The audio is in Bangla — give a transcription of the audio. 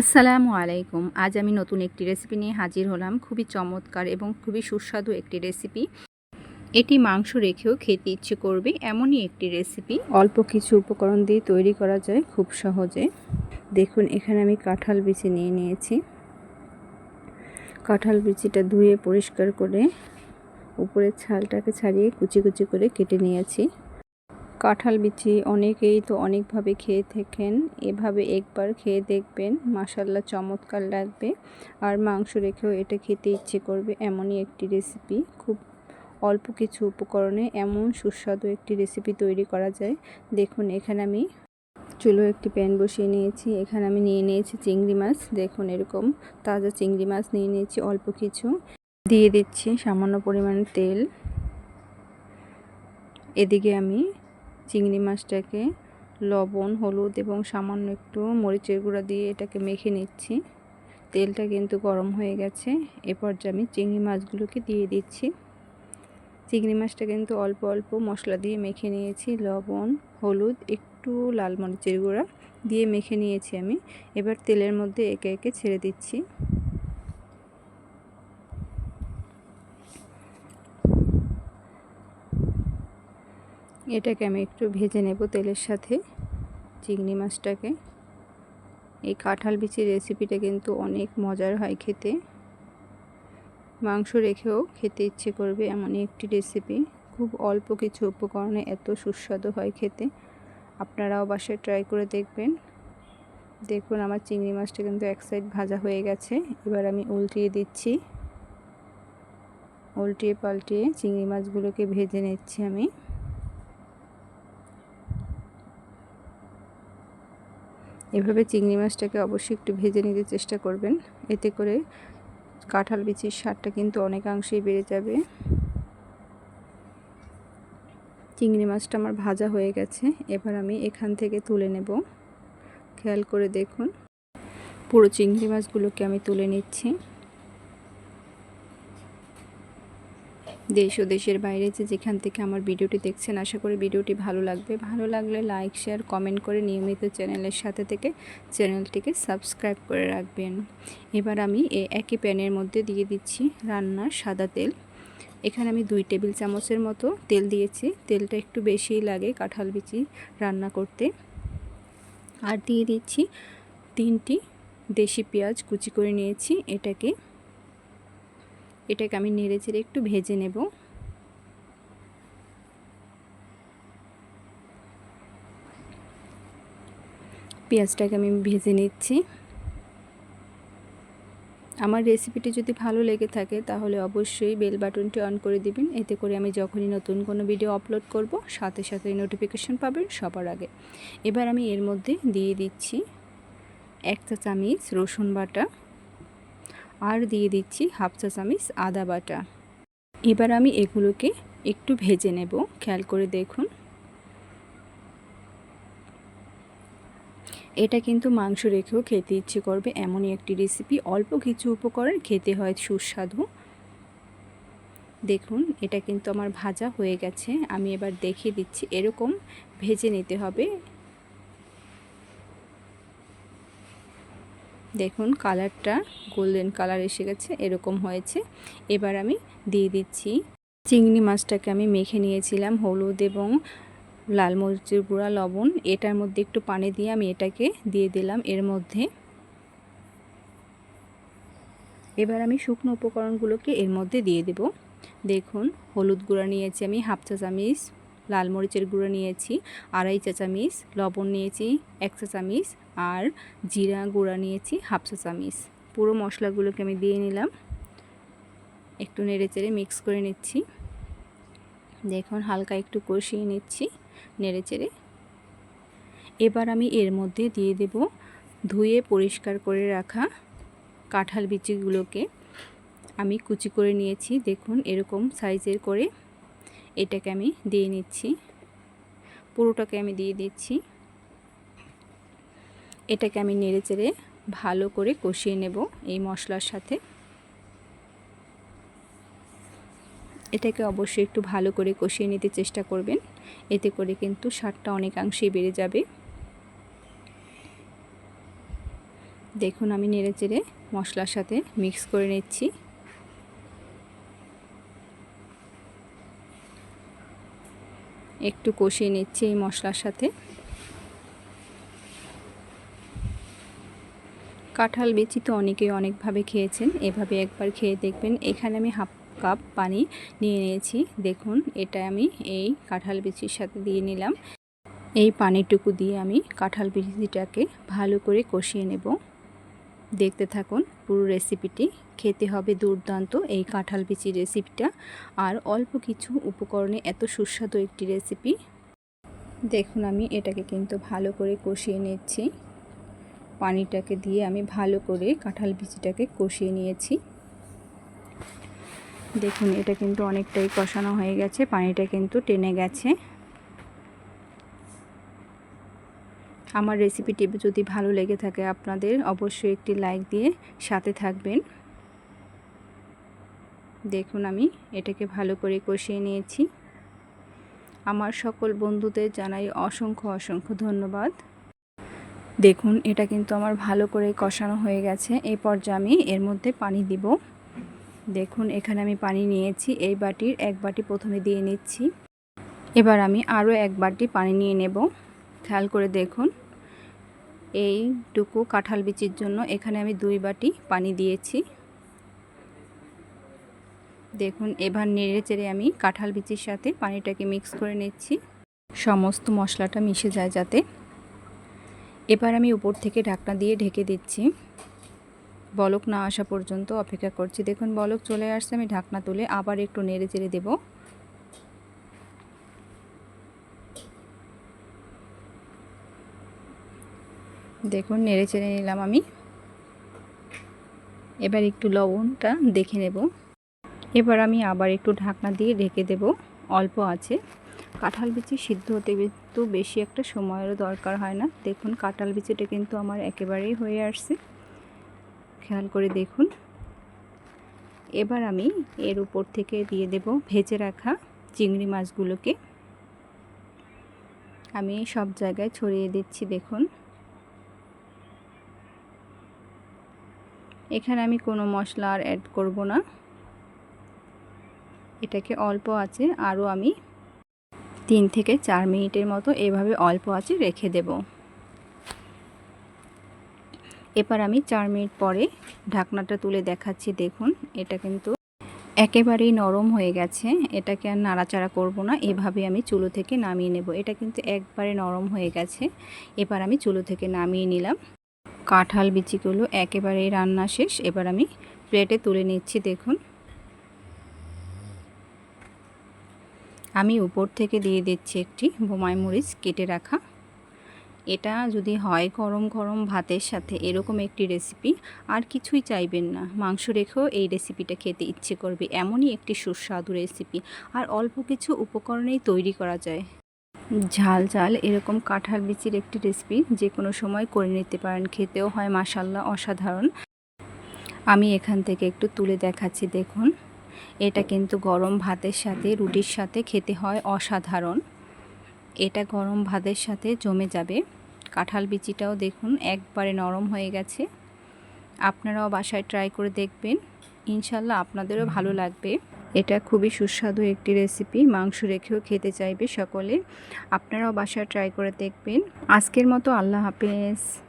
আসসালামু আলাইকুম। আজ আমি নতুন একটি রেসিপি নিয়ে হাজির হলাম। খুবই চমৎকার এবং খুবই সুস্বাদু একটি রেসিপি এটি মাংস রেখেও খেতে ইচ্ছে করবে এমনই একটি রেসিপি অল্প কিছু উপকরণ দিয়ে তৈরি করা যায় খুব সহজে। দেখুন, এখানে আমি কাঁঠাল বিচি নিয়ে নিয়েছি। কাঁঠাল বিচিটা ধুয়ে পরিষ্কার করে উপরের ছালটাকে ছাড়িয়ে কুচি কুচি করে কেটে নিয়েছি। কাঁঠাল বিচি অনেকেই তো অনেকভাবে খেয়ে থাকেন। এভাবে একবার খেয়ে দেখবেন মাসাল্লা চমৎকার লাগবে। আর মাংস রেখেও এটা খেতে ইচ্ছে করবে এমনই একটি রেসিপি খুব অল্প কিছু উপকরণে এমন সুস্বাদু একটি রেসিপি তৈরি করা যায়। দেখুন, এখানে আমি চুলো একটি প্যান বসিয়ে নিয়েছি। এখানে আমি নিয়ে নিয়েছি চিংড়ি মাছ। দেখুন, এরকম তাজা চিংড়ি মাছ নিয়ে নিয়েছি অল্প কিছু। দিয়ে দিচ্ছি সামান্য পরিমাণ তেল। এদিকে আমি চিংড়ি মাছটাকে লবণ, হলুদ এবং সামান্য একটু মরিচের গুঁড়া দিয়ে এটাকে মেখে নিচ্ছি। তেলটা কিন্তু গরম হয়ে গেছে। এরপর যে আমি চিংড়ি মাছগুলোকে দিয়ে দিচ্ছি। চিংড়ি মাছটা কিন্তু অল্প অল্প মশলা দিয়ে মেখে নিয়েছি। লবণ, হলুদ, একটু লাল মরিচের গুঁড়া দিয়ে মেখে নিয়েছি আমি। এবার তেলের মধ্যে একে একে ছেড়ে দিচ্ছি। এটাকে আমি একটু ভেজে নেব তেলের সাথে, চিংড়ি মাছটাকে। এই কাঁঠাল বিচির রেসিপিটা কিন্তু অনেক মজার হয় খেতে। মাংস রেখেও খেতে ইচ্ছে করবে এমনই একটি রেসিপি খুব অল্প কিছু উপকরণে এত সুস্বাদু হয় খেতে। আপনারাও বাসায় ট্রাই করে দেখবেন। দেখুন আমার চিংড়ি মাছটা কিন্তু এক সাইড ভাজা হয়ে গেছে। এবার আমি উল্টিয়ে দিচ্ছি। উল্টিয়ে পাল্টিয়ে চিংড়ি মাছগুলোকে ভেজে নিচ্ছি আমি। এভাবে চিংড়ি মাছটাকে অবশ্যই একটু ভেজে নিতে চেষ্টা করবেন। এতে করে কাঁঠাল বিচির স্বাদটা কিন্তু অনেকাংশেই বেড়ে যাবে। চিংড়ি মাছটা আমার ভাজা হয়ে গেছে। এবার আমি এখান থেকে তুলে নেব। খেয়াল করে দেখুন। পুরো চিংড়ি মাছগুলোকে আমি তুলে নিচ্ছি। দেশ ও দেশের বাইরে যে যেখান থেকে আমার ভিডিওটি দেখছেন, আশা করি ভিডিওটি ভালো লাগবে। ভালো লাগলে লাইক শেয়ার কমেন্ট করে নিয়মিত চ্যানেলের সাথে থেকে চ্যানেলটিকে সাবস্ক্রাইব করে রাখবেন। এবার আমি একই প্যানের মধ্যে দিয়ে দিচ্ছি রান্নার সাদা তেল। এখানে আমি দুই টেবিল চামচের মতো তেল দিয়েছি। তেলটা একটু বেশিই লাগে কাঁঠাল বিচি রান্না করতে। আর দিয়ে দিচ্ছি তিনটি দেশি পেঁয়াজ কুচি করে নিয়েছি। এটাকে এটাকে আমি নেড়ে চেড়ে একটু ভেজে নেব। পেঁয়াজটাকে আমি ভেজে নিচ্ছি। আমার রেসিপিটি যদি ভালো লেগে থাকে তাহলে অবশ্যই বেল বাটনটি অন করে দিবেন। এতে করে আমি যখনই নতুন কোনো ভিডিও আপলোড করব, সাথে সাথে নোটিফিকেশন পাবেন সবার আগে। এবার আমি এর মধ্যে দিয়ে দিচ্ছি এক চা চামিচ রসুন বাটা। আর দিয়ে দিচ্ছি হাফ চা চামিচ আদা বাটা। এবার আমি এগুলোকে একটু ভেজে নেব, খেয়াল করে দেখুন। এটা কিন্তু মাংস রেখেও খেতে ইচ্ছে করবে, এমনই একটি রেসিপি। অল্প কিছু উপকরণ খেতে হয় সুস্বাদু। দেখুন, এটা কিন্তু আমার ভাজা হয়ে গেছে। আমি এবার দেখিয়ে দিচ্ছি, এরকম ভেজে নিতে হবে। দেখুন কালারটা গোল্ডেন কালার এসে গেছে, এরকম হয়েছে। এবার আমি দিয়ে দিচ্ছি চিংড়ি মাছটাকে আমি মেখে নিয়েছিলাম, হলুদ এবং লাল মরিচের গুঁড়া, লবণ। এটার মধ্যে একটু পানি দিয়ে আমি এটাকে দিয়ে দিলাম এর মধ্যে। এবার আমি শুকনো উপকরণগুলোকে এর মধ্যে দিয়ে দেব। দেখুন, হলুদ গুঁড়া নিয়েছি আমি, হাফ চা চামিচ লাল মরিচের গুঁড়ো নিয়েছি, আড়াই চা চামিচ লবণ নিয়েছি এক চা চামিচ আর জিরা গুঁড়া নিয়েছি হাফ চা চামিচ পুরো মশলাগুলোকে আমি দিয়ে নিলাম। একটু নেড়ে চেড়ে মিক্স করে নিচ্ছি। দেখুন, হালকা একটু কষিয়ে নিচ্ছি, নেড়ে চেড়ে। এবার আমি এর মধ্যে দিয়ে দেব ধুয়ে পরিষ্কার করে রাখা কাঁঠাল বিচিগুলোকে। আমি কুচি করে নিয়েছি, দেখুন এরকম সাইজের করে। এটাকে আমি দিয়ে নিচ্ছি। পুরোটাকে আমি দিয়ে দিচ্ছি। এটাকে আমি নেড়ে চেড়ে ভালো করে কষিয়ে নেব এই মশলার সাথে। এটাকে অবশ্যই একটু ভালো করে কষিয়ে নিতে চেষ্টা করবেন। এতে করে কিন্তু স্বাদটা অনেকাংশেই বেড়ে যাবে। দেখুন আমি নেড়ে চেড়ে মশলার সাথে মিক্স করে নিচ্ছি। একটু কষিয়ে নিচ্ছি এই মশলার সাথে। কাঁঠাল বিচি তো অনেকেই অনেকভাবে খেয়েছেন, এভাবে একবার খেয়ে দেখবেন। এখানে আমি হাফ কাপ পানি নিয়ে নিয়েছি। দেখুন, এটা আমি এই কাঁঠাল বিচির সাথে দিয়ে নিলাম। এই পানিটুকু দিয়ে আমি কাঁঠাল বিচিটাকে ভালো করে কষিয়ে নেব। দেখতে থাকুন পুরো রেসিপিটি খেতে হবে দুর্দান্ত এই কাঁঠাল বিচির রেসিপিটা আর অল্প কিছু উপকরণে এত সুস্বাদু একটি রেসিপি দেখুন আমি এটাকে কিন্তু ভালো করে কষিয়ে নিচ্ছি। পানিটাকে দিয়ে আমি ভালো করে কাঁঠাল বিচিটাকে কষিয়ে নিয়েছি। দেখুন এটা কিন্তু অনেকটাই কষানো হয়ে গেছে, পানিটা কিন্তু টেনে গেছে। আমার রেসিপিটি যদি ভালো লেগে থাকে আপনাদের, অবশ্যই একটি লাইক দিয়ে সাথে থাকবেন। দেখুন আমি এটাকে ভালো করে কষিয়ে নিয়েছি। আমার সকল বন্ধুদের জানাই অসংখ্য অসংখ্য ধন্যবাদ। দেখুন, এটা কিন্তু আমার ভালো করে কষানো হয়ে গেছে। এই পর্যায়ে আমি এর মধ্যে পানি দিব। দেখুন, এখানে আমি পানি নিয়েছি। এই বাটির এক বাটি প্রথমে দিয়ে নিচ্ছি। এবার আমি আরও এক বাটি পানি নিয়ে নেব। খেয়াল করে দেখুন। এইটুকু কাঁঠাল বিচির জন্য এখানে আমি দুই বাটি পানি দিয়েছি। দেখুন, এবার নেড়ে চেড়ে আমি কাঁঠাল বিচির সাথে পানিটাকে মিক্স করে নিচ্ছি। সমস্ত মশলাটা মিশে যায় যাতে। এবার আমি উপর থেকে ঢাকনা দিয়ে ঢেকে দিচ্ছি। বলক না আসা পর্যন্ত অপেক্ষা করছি। দেখুন, বলক চলে আসছে, আমি ঢাকনা তুলে আবার একটু নেড়ে চেড়ে দেবো। দেখুন, নেড়ে চেড়ে নিলাম আমি। এবার একটু লবণটা দেখে নেব। এবার আমি আবার একটু ঢাকনা দিয়ে ঢেকে দেব। অল্প আছে। কাঁঠাল বিচি সিদ্ধ হতে কিন্তু বেশি একটা সময়েরও দরকার হয় না। দেখুন, কাঁঠাল বিচিটা কিন্তু আমার একেবারেই হয়ে আসছে। খেয়াল করে দেখুন। এবার আমি এর উপর থেকে দিয়ে দেব ভেজে রাখা চিংড়ি মাছগুলোকে। আমি সব জায়গায় ছড়িয়ে দিচ্ছি, দেখুন। এখানে আমি কোনো মশলা আর অ্যাড করব না। এটাকে অল্প আছে, আরও আমি তিন থেকে চার মিনিটের মতো এভাবে অল্প আছে রেখে দেব। এবার আমি চার মিনিট পরে ঢাকনাটা তুলে দেখাচ্ছি, দেখুন, এটা কিন্তু একেবারেই নরম হয়ে গেছে, এটাকে আর নাড়াচাড়া করব না, এভাবে আমি চুলো থেকে নামিয়ে নেব। এটা কিন্তু একবারে নরম হয়ে গেছে, এবার আমি চুলো থেকে নামিয়ে নিলাম। কাঁঠাল বিচিগুলো একেবারেই রান্না শেষ। এবার আমি প্লেটে তুলে নিচ্ছি, দেখুন। আমি উপর থেকে দিয়ে দিচ্ছি একটি বোমাই মরিচ কেটে রাখা। এটা যদি হয় গরম গরম ভাতের সাথে, এরকম একটি রেসিপি, আর কিছুই চাইবেন না। মাংস রেখেও এই রেসিপিটা খেতে ইচ্ছে করবে। এমনই একটি সুস্বাদু রেসিপি। আর অল্প কিছু উপকরণেই তৈরি করা যায়। ঝাল ঝাল এরকম কাঁঠাল বিচির একটি রেসিপি যে কোনো সময় করে নিতে পারেন। খেতেও হয় মাসাল্লাহ অসাধারণ। আমি এখান থেকে একটু তুলে দেখাচ্ছি, দেখুন। এটা কিন্তু গরম ভাতের সাথে, রুটির সাথে খেতে হয় অসাধারণ। এটা গরম ভাতের সাথে জমে যাবে। কাঁঠাল বিচিটাও দেখুন একবারে নরম হয়ে গেছে। আপনারাও বাসায় ট্রাই করে দেখবেন। ইনশাল্লাহ আপনাদেরও ভালো লাগবে। এটা খুবই সুস্বাদু একটি রেসিপি মাংস রেখেও খেতে চাইবে সকলে। আপনারাও বাসায় ট্রাই করে দেখবেন। আজকের মতো আল্লাহ হাফেজ।